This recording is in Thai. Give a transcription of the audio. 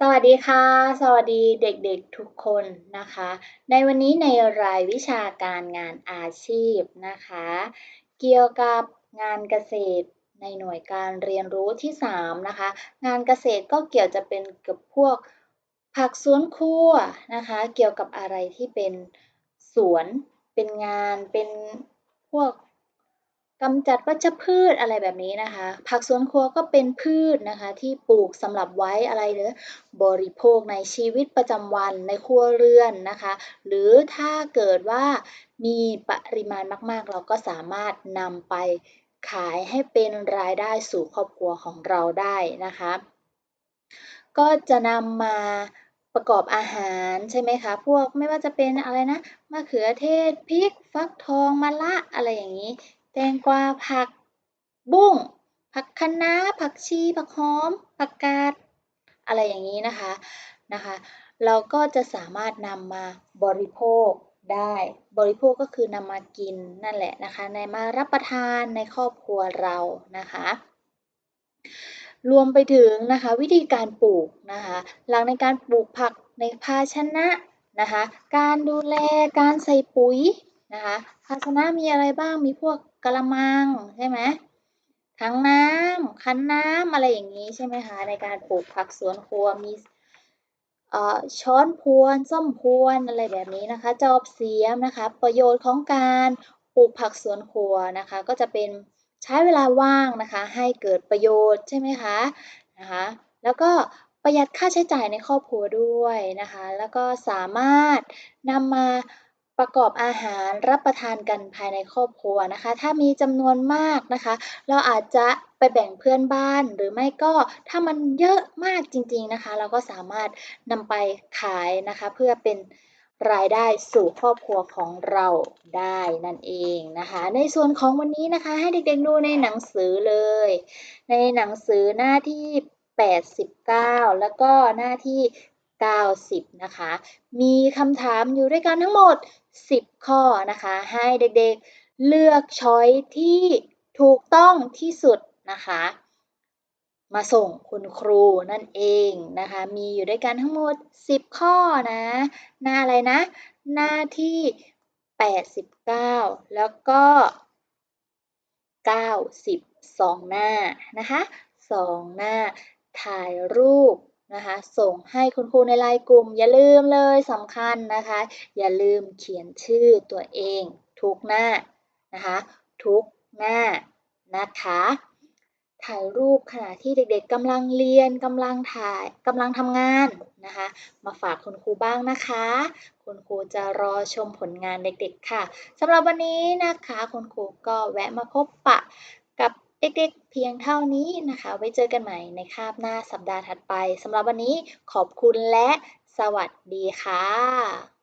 สวัสดีค่ะ สวัสดีเด็กๆทุกคนนะคะ ในวันนี้ในรายวิชาการงานอาชีพนะคะ เกี่ยวกับงานเกษตรในหน่วยการเรียนรู้ที่ 3 นะคะ งานเกษตรก็เกี่ยวจะเป็นกับพวกผักสวนครัวนะคะ เกี่ยวกับอะไรที่เป็นสวนเป็นงานเป็นพวก กำจัดวัชพืชอะไรแบบนี้นะคะ ผักสวนครัวก็เป็นพืชนะคะที่ปลูกสำหรับไว้อะไรเด้อบริโภคในชีวิตประจำวันในครัวเรือนนะคะ หรือถ้าเกิดว่ามีปริมาณมาก ๆ เราก็สามารถนำไปขายให้เป็นรายได้สู่ครอบครัวของเราได้นะคะ ก็จะนำมาประกอบอาหารใช่ไหมคะ พวกไม่ว่าจะเป็นอะไรนะมะเขือเทศพริก ฟักทองมะระอะไรอย่างนี้ แตงกวาผัก บุ้ง ผักคะน้า ผักชี ผักหอม ผักกาด อะไรอย่างนี้นะคะนะคะ เราก็จะสามารถนำมาบริโภคได้บริโภคก็คือนำมากินนั่นแหละนะคะในมารับประทานในครอบครัวเรานะคะ รวมไปถึงนะคะวิธีการปลูกนะคะหลักในการปลูกผักในภาชนะนะคะการดูแลการใส่ปุ๋ย นะคะภาชนะมีอะไรบ้างมีพวกกะละมังใช่ไหมถังน้ำคันน้ำอะไรอย่างนี้ใช่ไหมคะในการปลูกผักสวนครัวมีช้อนพวนส้อมพวนอะไรแบบนี้นะคะ จอบเสียมนะคะ ประโยชน์ของการปลูกผักสวนครัวนะคะ ก็จะเป็นใช้เวลาว่างนะคะ ให้เกิดประโยชน์ใช่ไหมคะนะคะแล้วก็ประหยัดค่าใช้จ่ายในครอบครัวด้วยนะคะ แล้วก็สามารถนำมา ประกอบอาหารรับประทานกันภายในครอบครัวนะคะ ถ้ามีจำนวนมากนะคะ เราอาจจะไปแบ่งเพื่อนบ้านหรือไม่ก็ถ้ามันเยอะมากจริง ๆนะคะ เราก็สามารถนำไปขายนะคะ เพื่อเป็นรายได้สู่ครอบครัวของเราได้นั่นเองนะคะ ในส่วนของวันนี้นะคะ ให้เด็กๆดูในหนังสือเลย ในหนังสือหน้าที่ 89 แล้วก็หน้าที่ 90 นะคะ มีคำถามอยู่ด้วยกันทั้งหมด 10 ข้อนะคะ ให้เด็กๆเลือกช้อยที่ถูกต้องที่สุดนะคะ มาส่งคุณครูนั่นเองนะคะ มีอยู่ด้วยกันทั้งหมด 10 ข้อนะ หน้าอะไรนะ หน้าที่ 89 แล้วก็ 90 2 หน้านะคะ 2 หน้าถ่ายรูป นะคะส่งให้คุณครูในไลน์กลุ่ม อย่าลืมเลยสำคัญนะคะ อย่าลืมเขียนชื่อตัวเองทุกหน้านะคะทุกหน้านะคะถ่ายรูปขณะที่เด็กๆกำลังเรียนกำลังถ่ายกำลังทำงานนะคะ มาฝากคุณครูบ้างนะคะ คุณครูจะรอชมผลงานเด็กๆค่ะสำหรับวันนี้นะคะ คุณครูก็แวะมาพบปะกับ เด็กๆ เพียงเท่านี้นะคะ ไว้เจอกันใหม่ในคาบหน้าสัปดาห์ถัดไปสำหรับวันนี้ขอบคุณและสวัสดีค่ะ